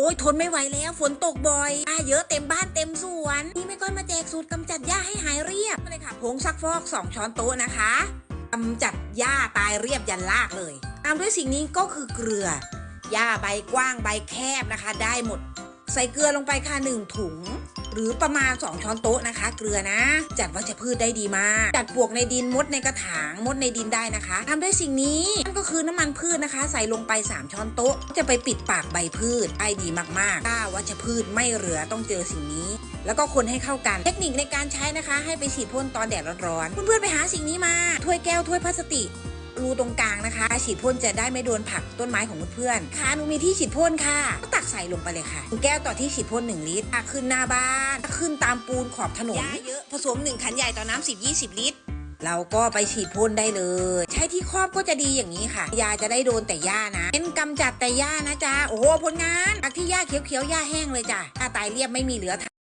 โอ้ยทนไม่ไหวแล้วฝนตกบ่อยหญ้าเยอะเต็มบ้านเต็มสวน นี่ไม่ก้อนมาแจกสูตรกำจัดหญ้าให้หายเรียบมาเลยค่ะผงซักฟอก 2 ช้อนโต๊ะนะคะกำจัดหญ้าตายเรียบยันลากเลยตามด้วยสิ่งนี้ก็คือเกลือหญ้าใบกว้างใบแคบนะคะ ได้หมด ใส่เกลือลงไปค่ะหนึ่งถุง หรือประมาณ 2 ช้อนโต๊ะนะคะ เกลือนะ จัดวัชพืชได้ดีมาก จัดปลวกในดินมดในกระถางมดในดินได้นะคะทำด้วยสิ่งนี้นั่นก็คือน้ำมันพืชนะคะ ใส่ลงไป 3 ช้อนโต๊ะ จะไปปิดปากใบพืชได้ดีมากๆถ้าวัชพืชไม่เหลือต้องเจอสิ่งนี้ แล้วก็คนให้เข้ากันเทคนิคในการใช้นะคะ ให้ไปฉีดพ่นตอนแดดร้อนๆเพื่อนๆไปหาสิ่งนี้มาถ้วยแก้วถ้วยพลาสติก รูตรงกลางนะคะ ฉีดพ่นจะได้ไม่โดนผักต้นไม้ของเพื่อนๆค่ะหนูมีที่ฉีดพ่นค่ะก็ตักใส่ลงไปเลยค่ะหนึ่งแก้วต่อที่ฉีดพ่น1ลิตรตักขึ้นหน้าบ้านตักขึ้นตามปูนขอบถนนเยอะผสม1ขันใหญ่ต่อน้ำ10 20 ลิตรเราก็ไปฉีดพ่นได้เลย ใช้ที่ครอบก็จะดีอย่างนี้ค่ะ ยาจะได้โดนแต่หญ้านะเป็นกำจัดแต่หญ้านะจ๊ะโอ้โหผลงานจากที่หญ้าเขียวๆหญ้าแห้งเลยจ้ะถ้าตายเรียบไม่มีเหลือ